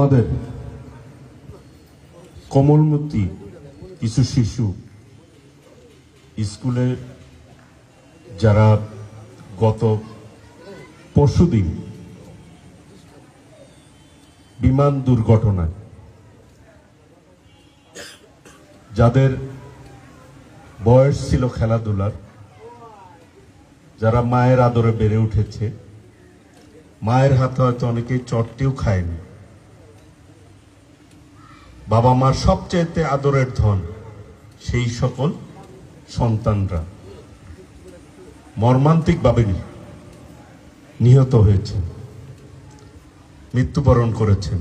আমাদের কোমলমতি কিছু শিশু স্কুলে যারা গত পরশুদিন বিমান দুর্ঘটনায় যাদের বয়স ছিল খেলাধুলার, যারা মায়ের আদরে বেড়ে উঠেছে, মায়ের হাতে হয়তো অনেকেই চটটিও খায়নি। বাবা মার সবচেয়ে আদরের ধন সেই সকল সন্তানরা। মর্মান্তিকভাবে নিহত হয়েছেন। মৃত্যুবরণ করেছেন।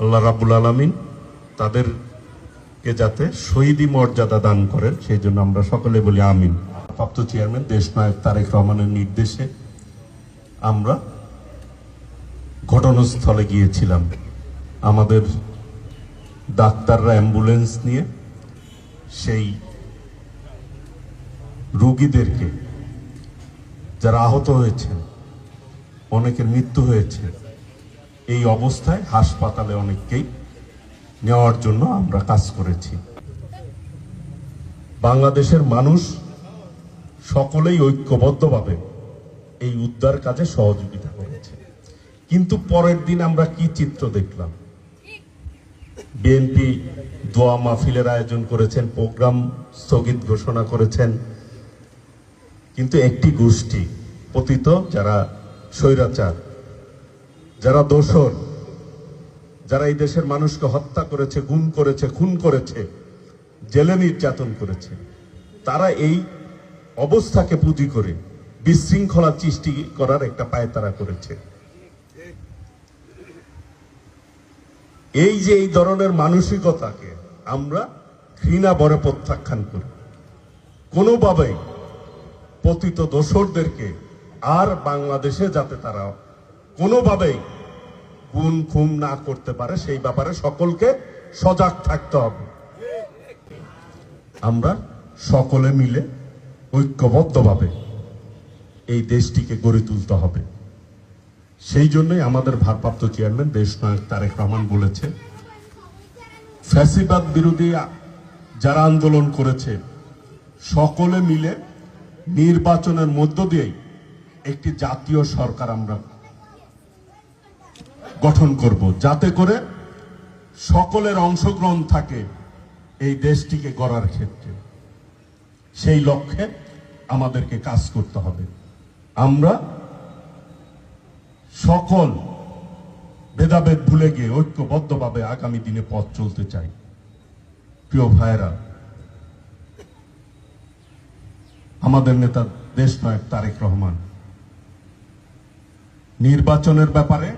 আল্লাহ রাবুল আলমিন তাদেরকে যাতে শহীদি মর্যাদা দান করেন, সেই জন্য আমরা সকলে বলি আমিন। প্রাপ্ত চেয়ারম্যান দেশনায়ক তারেক রহমানের নির্দেশে আমরা ঘটনাস্থলে গিয়েছিলাম। আমাদের ডাক্তাররা অ্যাম্বুলেন্স নিয়ে সেই রুগীদেরকে, যারা আহত হয়েছেন, অনেকের মৃত্যু হয়েছে, এই অবস্থায় হাসপাতালে অনেককেই নেওয়ার জন্য আমরা কাজ করেছি। বাংলাদেশের মানুষ সকলেই ঐক্যবদ্ধভাবে এই উদ্ধার কাজে সহযোগিতা করেছে। কিন্তু পরের দিন আমরা কি চিত্র দেখলাম? বিএনপি দোয়া মাহফিলের আয়োজন করেছেন, প্রোগ্রাম স্থগিত ঘোষণা করেছেন। কিন্তু একটি গোষ্ঠী পতিত যারা স্বৈরাচার, যারা দোষর, যারা এই দেশের মানুষকে হত্যা করেছে, গুম করেছে, খুন করেছে, জেলে নির্যাতন করেছে, তারা এই অবস্থাকে পুঁজি করে বিশৃঙ্খলা সৃষ্টি করার একটা পায়তারা করেছে। এই যে এই ধরনের মানসিকতাকে আমরা ঘৃণা বরে প্রত্যাখ্যান করি। কোনোভাবেই পতিত দোসরদেরকে আর বাংলাদেশে যাতে তারা কোনোভাবেই গুণ খুম না করতে পারে, সেই ব্যাপারে সকলকে সজাগ থাকতে হবে। আমরা সকলে মিলে ঐক্যবদ্ধভাবে এই দেশটিকে গড়ে তুলতে হবে। সেই জন্যই আমাদের ভারপ্রাপ্ত চেয়ারম্যান দেশনায়ক তারেক রহমান বলেছে ফ্যাসিবাদ বিরোধী যারা আন্দোলন করেছে, সকলে মিলে নির্বাচনের মধ্য দিয়েই একটি জাতীয় সরকার আমরা গঠন করব, যাতে করে সকলের অংশগ্রহণ থাকে এই দেশটিকে গড়ার ক্ষেত্রে। সেই লক্ষ্যে আমাদেরকে কাজ করতে হবে। আমরা সকল ভেদাভেদ ভুলে গিয়ে ঐক্যবদ্ধভাবে আগামী দিনে পথ চলতে চাই। প্রিয় ভাইরা আমাদের নেতা দেশ নায়ক তারেক রহমান, নির্বাচনের ব্যাপারে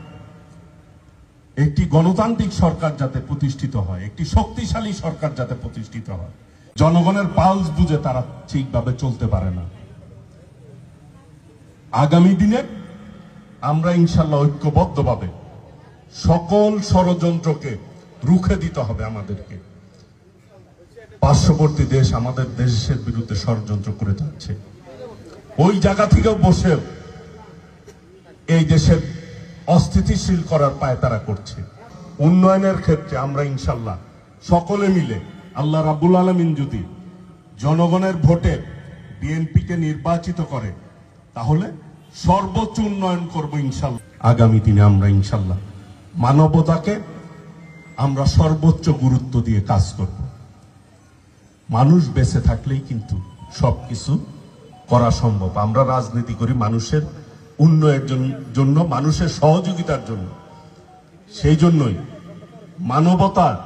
একটি গণতান্ত্রিক সরকার যাতে প্রতিষ্ঠিত হয়, একটি শক্তিশালী সরকার যাতে প্রতিষ্ঠিত হয়, জনগণের পালস বুঝে তারা ঠিকভাবে চলতে পারে না। আগামী দিনে আমরা ইনশাল্লাহ ঐক্যবদ্ধভাবে সকল ষড়যন্ত্রকে রুখে দিতে হবে আমাদেরকে। পার্শ্ববর্তী দেশ আমাদের দেশের বিরুদ্ধে ষড়যন্ত্র করে যাচ্ছে। ওই জায়গা থেকেও বসে এই দেশের অস্থিতিশীল করার পায় তারা করছে। উন্নয়নের ক্ষেত্রে আমরা ইনশাল্লাহ সকলে মিলে, আল্লাহ রাবুল আলমিন যদি জনগণের ভোটে বিএনপিকে নির্বাচিত করে, তাহলে সর্বোচ্চ উন্নয়ন করব ইনশাল্লাহ। আগামী দিনে আমরা ইনশাল্লাহ মানবতাকে আমরা সর্বোচ্চ গুরুত্ব দিয়ে কাজ করব। মানুষ বেঁচে থাকলেই কিন্তু সবকিছু করা সম্ভব। আমরা রাজনীতি করি মানুষের উন্নয়নের জন্য, মানুষের সহযোগিতার জন্য। সেই জন্যই মানবতার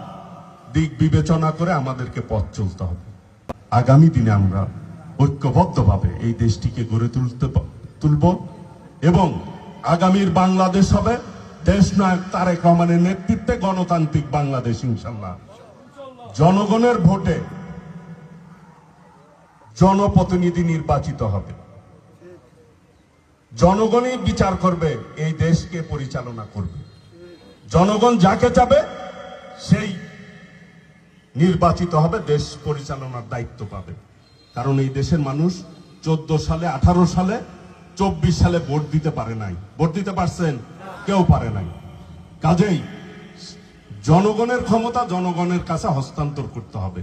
দিক বিবেচনা করে আমাদেরকে পথ চলতে হবে। আগামী দিনে আমরা ঐক্যবদ্ধভাবে এই দেশটিকে গড়ে তুলতে তুলব এবং আগামীর বাংলাদেশ হবে দেশ নায়ক তারেক রহমানের নেতৃত্বে গণতান্ত্রিক বাংলাদেশ, ইনশাল্লাহ। জনগণের ভোটে জনপ্রতিনিধি নির্বাচিত হবে। জনগণই বিচার করবে, এই দেশকে পরিচালনা করবে। জনগণ যাকে চাবে, সেই নির্বাচিত হবে, দেশ পরিচালনার দায়িত্ব পাবে। কারণ এই দেশের মানুষ চোদ্দ সালে, আঠারো সালে চব্বিশ সালে ভোট দিতে পারে নাই। ভোট দিতে পারছেন? কেউ পারে নাই। কাজেই জনগণের ক্ষমতা জনগণের কাছে হস্তান্তর করতে হবে।